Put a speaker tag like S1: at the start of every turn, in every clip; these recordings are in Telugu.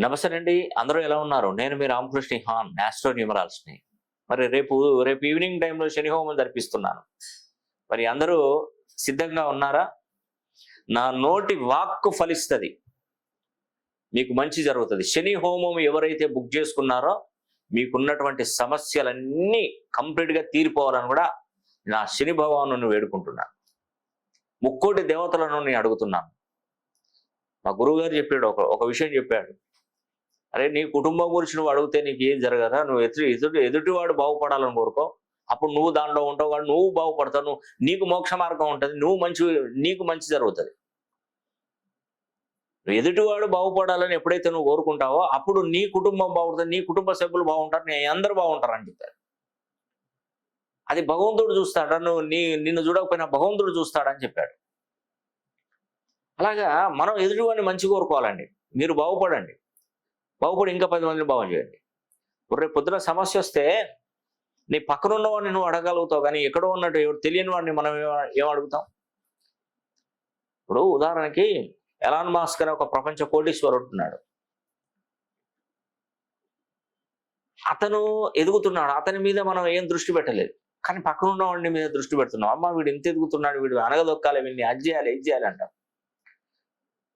S1: నమస్తే అండి అందరూ ఎలా ఉన్నారు? నేను మీ రామకృష్ణ హాన్ నాస్ట్రో న్యూమరాల్స్ని మరి రేపు రేపు ఈవినింగ్ టైంలో శని హోమం జరిపిస్తున్నాను. మరి అందరూ సిద్ధంగా ఉన్నారా? నా నోటి వాక్కు ఫలిస్తుంది. మీకు మంచి జరుగుతుంది. శని హోమం ఎవరైతే బుక్ చేసుకున్నారో మీకున్నటువంటి సమస్యలన్నీ కంప్లీట్గా తీరిపోవాలని కూడా నా శని భగవాను వేడుకుంటున్నాను. ముక్కోటి దేవతలను నేను అడుగుతున్నాను. మా గురువుగారు చెప్పాడు ఒక ఒక విషయం చెప్పాడు. అరే నీ కుటుంబం గురించి నువ్వు అడిగితే నీకు ఏం జరగదా? నువ్వు ఎదుటి ఎదుటి ఎదుటివాడు బాగుపడాలని కోరుకో. అప్పుడు నువ్వు దాంట్లో ఉంటావు కాబట్టి నువ్వు బాగుపడతావు. నువ్వు నీకు మోక్ష మార్గం ఉంటుంది. నువ్వు మంచి నీకు మంచి జరుగుతుంది. నువ్వు ఎదుటివాడు బాగుపడాలని ఎప్పుడైతే నువ్వు కోరుకుంటావో అప్పుడు నీ కుటుంబం బాగుంటుంది. నీ కుటుంబ సభ్యులు బాగుంటారు. నీ అందరూ బాగుంటారు అని చెప్పారు. అది భగవంతుడు చూస్తాడు? నువ్వు నీ నిన్ను చూడకపోయినా భగవంతుడు చూస్తాడని చెప్పాడు. అలాగా మనం ఎదుటివాడిని మంచి కోరుకోవాలండి. మీరు బాగుపడండి. బాగుపడి ఇంకా పది మందిని బాగు చేయండి. రేపు పొద్దున సమస్య వస్తే నీ పక్కన ఉన్నవాడిని నువ్వు అడగలుగుతావు కానీ ఎక్కడో ఉన్నట్టు ఎవరు తెలియని వాడిని మనం ఏమ- ఏం అడుగుతాం? ఇప్పుడు ఉదాహరణకి ఎలాన్ మాస్క్ అనే ఒక ప్రపంచ కోటీశ్వరుడు ఉన్నాడు అతను ఎదుగుతున్నాడు. అతని మీద మనం ఏం దృష్టి పెట్టలేదు. కానీ పక్కన ఉన్న వాడిని మీద దృష్టి పెడుతున్నాం. అమ్మ వీడు ఎంత ఎదుగుతున్నాడు వీడు అనగదొక్కాలి వీడిని అది చేయాలి ఇది చేయాలి అంటారు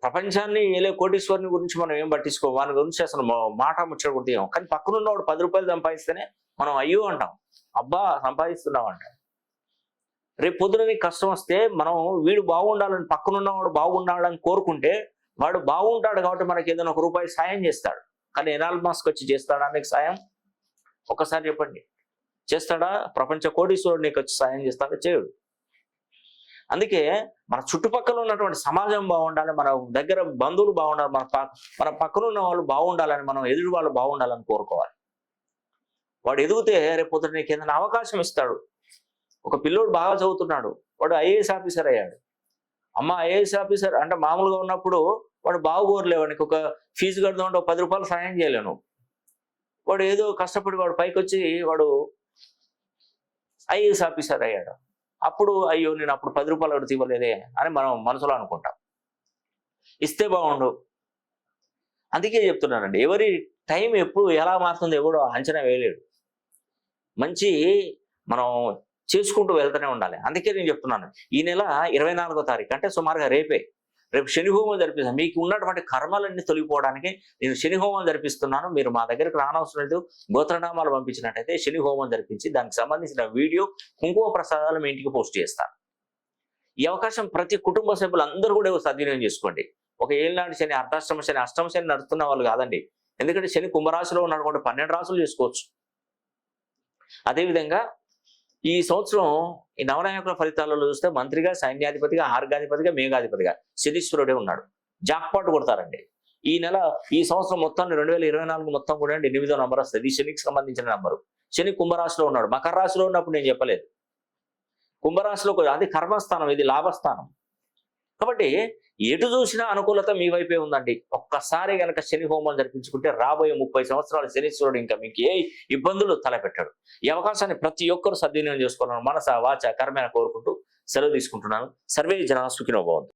S1: ప్రపంచాన్ని ఏలే కోటీశ్వరుని గురించి మనం ఏం పట్టించుకో వాని గురించి అసలు మాట ముచ్చట కూడా తీయం కానీ పక్కనున్నవాడు పది రూపాయలు సంపాదిస్తేనే మనం అయ్యో అంటాం. అబ్బా సంపాదిస్తున్నాం అంటాం రేపు పొద్దున నీకు కష్టం వస్తే మనం వీడు బాగుండాలని పక్కనున్నవాడు బాగుండాలని కోరుకుంటే వాడు బాగుంటాడు కాబట్టి మనకి ఏదైనా ఒక రూపాయి సాయం చేస్తాడు. కానీ ఎనాల్ మాస్క్ వచ్చి చేస్తాడా నీకు సాయం? ఒక్కసారి చెప్పండి. చేస్తాడా? ప్రపంచ కోటీశ్వరుడు నీకు వచ్చి సాయం చేస్తాడా? చేయడు. అందుకే మన చుట్టుపక్కల ఉన్నటువంటి సమాజం బాగుండాలి మన దగ్గర బంధువులు బాగుండాలి మన మన పక్కన ఉన్న వాళ్ళు బాగుండాలని మనం ఎదురు వాళ్ళు బాగుండాలని కోరుకోవాలి. వాడు ఎదిగితే రేపొద్దు నీకు ఏదైనా అవకాశం ఇస్తాడు. ఒక పిల్లోడు బాగా చదువుతున్నాడు. వాడు ఐఏఎస్ ఆఫీసర్ అయ్యాడు. అమ్మ ఐఏఎస్ ఆఫీసర్ అంటే మామూలుగా ఉన్నప్పుడు వాడు బాగుకోరలేవు నీకు ఒక ఫీజు కడదామంటే ఒక పది రూపాయలు సాయం చేయలేను. వాడు ఏదో కష్టపడి వాడు పైకి వచ్చి వాడు ఐఏఎస్ ఆఫీసర్ అయ్యాడు. అప్పుడు అయ్యో నేను అప్పుడు పది రూపాయలు అడిగితే ఇవ్వలేదే అని మనం మనసులో అనుకుంటాం. ఇస్తే బాగుండు. అందుకే చెప్తున్నానండి ఎవరి టైం ఎప్పుడు ఎలా మారుతుందో ఎవడో అంచనా వేయలేడు. మంచి మనం చేసుకుంటూ వెళ్తూనే ఉండాలి. అందుకే నేను చెప్తున్నాను ఈ నెల ఇరవై నాలుగో తారీఖు అంటే సుమారుగా రేపే రేపు శనిహోమం జరిపిస్తాను. మీకు ఉన్నటువంటి కర్మలన్నీ తొలగిపోవడానికి నేను శనిహోమం జరిపిస్తున్నాను. మీరు మా దగ్గరికి రానవసరం లేదు. గోత్రనామాలు పంపించినట్టయితే శనిహోమం జరిపించి దానికి సంబంధించిన వీడియో కుంకుమ ప్రసాదాలు మీ ఇంటికి పోస్ట్ చేస్తాను. ఈ అవకాశం ప్రతి కుటుంబ సభ్యులు అందరూ కూడా సద్వినియోగం చేసుకోండి. ఒక ఏళ్ళనాటి శని అర్ధాష్టమ శని అష్టమ శని నడుస్తున్న వాళ్ళు కాదండి. ఎందుకంటే శని కుంభరాశిలో ఉన్నాడు కూడా పన్నెండు రాసులు చేసుకోవచ్చు. అదేవిధంగా ఈ సంవత్సరం ఈ నవనాయకుల ఫలితాలలో చూస్తే మంత్రిగా సైన్యాధిపతిగా ఆర్గాధిపతిగా మేఘాధిపతిగా శనీశ్వరుడే ఉన్నాడు. జాక్పాట్ కొడతారండి. ఈ నెల ఈ సంవత్సరం మొత్తం రెండు వేల ఇరవై నాలుగు మొత్తం కూడా ఎనిమిదో నంబర్ వస్తుంది. శనికి సంబంధించిన నంబరు. శని కుంభరాశిలో ఉన్నాడు. మకర రాశిలో ఉన్నప్పుడు నేను చెప్పలేదు. కుంభరాశిలో అది కర్మస్థానం ఇది లాభస్థానం. కాబట్టి ఎటు చూసినా అనుకూలత మీ వైపే ఉందండి. ఒక్కసారి గనక శని హోమం జరిపించుకుంటే రాబోయే ముప్పై సంవత్సరాలు శనీశ్వరుడు ఇంకా మీకు ఏ ఇబ్బందులు తలపెట్టాడు. ఈ అవకాశాన్ని ప్రతి ఒక్కరు సద్వినియోగం చేసుకోవాలని మనస వాచ కర్మేణ కోరుకుంటూ సెలవు తీసుకుంటున్నాను. సర్వే జన సుఖినో